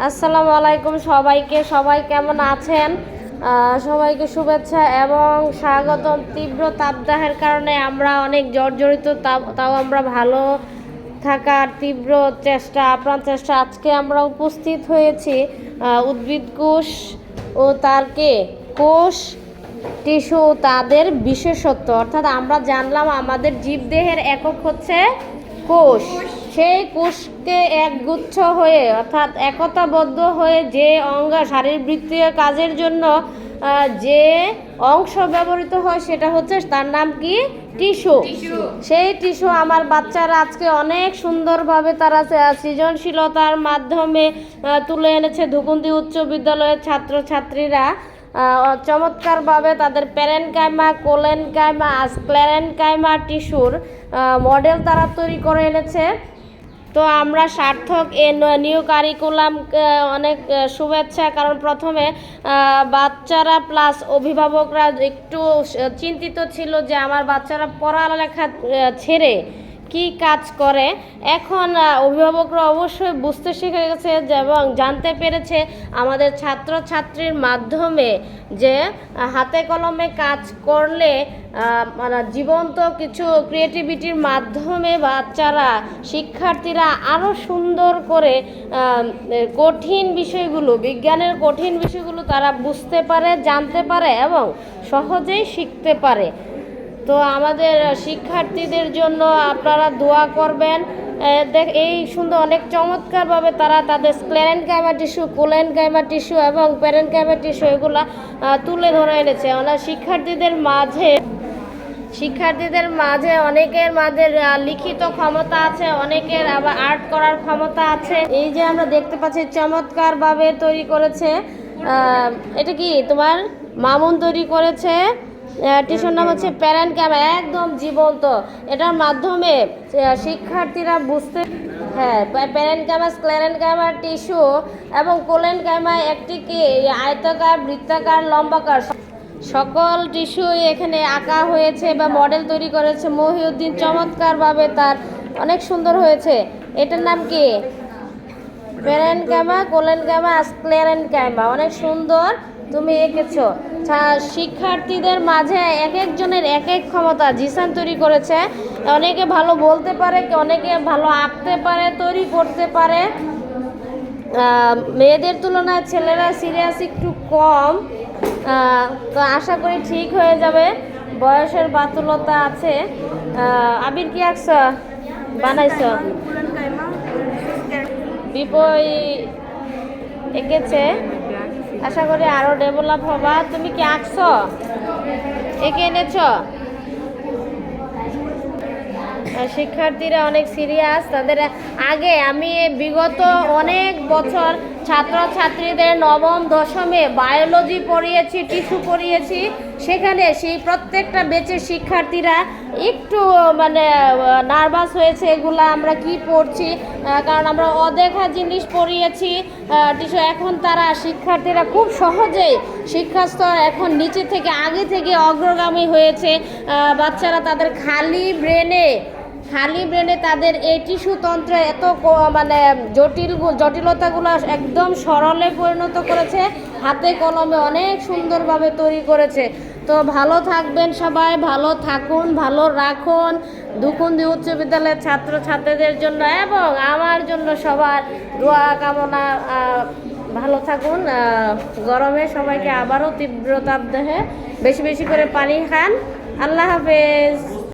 আসসালামু আলাইকুম সবাইকে। সবাই কেমন আছেন? সবাইকে শুভেচ্ছা এবং স্বাগতম তীব্র তাপদাহের কারণে আমরা অনেক জর্জরিত, তাও- আমরা ভালো থাকার তীব্র চেষ্টা, আপ্রাণ চেষ্টা। আজকে আমরা উপস্থিত হয়েছি উদ্ভিদ কোষ ও তার কে? কোষ, টিস্যু তাদের বিশেষত্ব। অর্থাৎ আমরা জানলাম আমাদের জীবদেহের একক হচ্ছে কোষ। সেই কোষকে একগুচ্ছ হয়ে অর্থাৎ একতাবদ্ধ হয়ে যে অঙ্গ শারীরবৃত্তীয় কাজের জন্য যে অংশ ব্যবহৃত হয় সেটা হচ্ছে তার নাম কি? টিস্যু। সেই টিস্যু আমার বাচ্চারা আজকে অনেক সুন্দরভাবে তারা সৃজনশীলতার মাধ্যমে তুলে এনেছে ধুকুন্দি উচ্চ বিদ্যালয়ের ছাত্রছাত্রীরা। চমৎকারভাবে তাদের প্যারেন কাইমা কোলেন কাইমা টিস্যুর মডেল তারা তৈরি করে এনেছে। তো আমরা সার্থক এ নিউ কারিকুলাম অনেক শুভেচ্ছা। কারণ প্রথমে বাচ্চারা প্লাস অভিভাবকরা একটু চিন্তিত ছিল যে আমার বাচ্চারা পড়ালেখা ছেড়ে কি কাজ করে? এখন অভিভাবকরা অবশ্যই বুঝতে শিখে গেছে এবং জানতে পেরেছে আমাদের ছাত্রছাত্রীর মাধ্যমে যে হাতে কলমে কাজ করলে মানে জীবন্ত কিছু ক্রিয়েটিভিটির মাধ্যমে বাচ্চারা, শিক্ষার্থীরা আরও সুন্দর করে কঠিন বিষয়গুলো, বিজ্ঞানের কঠিন বিষয়গুলো তারা বুঝতে পারে, জানতে পারে এবং সহজেই শিখতে পারে। তো আমাদের শিক্ষার্থীদের জন্য আপনারা দোয়া করবেন। দেখ, এই সুন্দর অনেক চমৎকারভাবে তারা তাদের sclerenchyma tissue, collenchyma tissue এবং প্যারেন কাইমা টিস্যু এগুলা তুলে ধরে এনেছে। ওনার শিক্ষার্থীদের মাঝে শিক্ষার্থীদের মাঝে অনেকের মাঝে লিখিত ক্ষমতা আছে, অনেকের আবার আর্ট করার ক্ষমতা আছে। এই যে আমরা দেখতে পাচ্ছি, চমৎকারভাবে তৈরি করেছে। এটা কি তোমার মামুন তৈরি করেছে? টিউশন নাম হচ্ছে প্যারেন্ট ক্যামেরা একদম জীবন্ত। এটার মাধ্যমে শিক্ষার্থীরা বুঝতে হ্যাঁ parenchyma sclerenchyma tissue এবং কোলেন ক্যামেরা একটি কি আয়তাকার, বৃত্তাকার, লম্বাকার সকল টিস্যুই এখানে আঁকা হয়েছে বা মডেল তৈরি করেছে। মহিউদ্দিন চমৎকারভাবে তার অনেক সুন্দর হয়েছে। এটার নাম কি? প্যারেন ক্যামা কোলেন ক্যামা স্ক্লেরেন ক্যামা অনেক সুন্দর তুমি এঁকেছো। শিক্ষার্থীদের মাঝে এক একজনের এক এক ক্ষমতা জিসান তৈরি করেছে। অনেকে ভালো বলতে পারে, অনেকে ভালো আঁকতে পারে, তৈরি করতে পারে। মেয়েদের তুলনায় ছেলেরা সিরিয়াস একটু কম। তো আশা করি ঠিক হয়ে যাবে। বয়সের বাতুলতা আছে। আবির, কি আঁকছ? বানাইছ? বিপই এঁকেছে। আশা করি আরও ডেভেলপ হবা। তুমি কি আঁকছো? একে এনেছ? শিক্ষার্থীরা অনেক সিরিয়াস তাদের আগে আমি বিগত অনেক বছর ছাত্রছাত্রীদের নবম, দশমে বায়োলজি পড়িয়েছি, টিস্যু পড়িয়েছি। সেখানে সেই প্রত্যেকটা বেচের শিক্ষার্থীরা একটু মানে নার্ভাস হয়েছে, এগুলা আমরা কি পড়ছি? কারণ আমরা অদেখা জিনিস পড়িয়েছি। টিস্যু, এখন তারা শিক্ষার্থীরা খুব সহজেই শিক্ষাস্তর এখন নিচে থেকে, আগে থেকে অগ্রগামী হয়েছে। বাচ্চারা তাদের খালি ব্রেনে খালি ব্রেনে তাদের এই টিস্যু তন্ত্র এত মানে জটিল জটিলতাগুলো একদম সরলে পরিণত করেছে, হাতে কলমে অনেক সুন্দরভাবে তৈরি করেছে। তো ভালো থাকবেন সবাই, ভালো থাকুন, ভালো রাখুন। দুকুন্দি উচ্চ বিদ্যালয়ের ছাত্র ছাত্রীদের জন্য এবং আমার জন্য সবার দোয়া, কামনা ভালো থাকুন। গরমে সবাইকে আবারও তীব্র তাপদাহে বেশি বেশি করে পানি খান। আল্লাহ হাফেজ।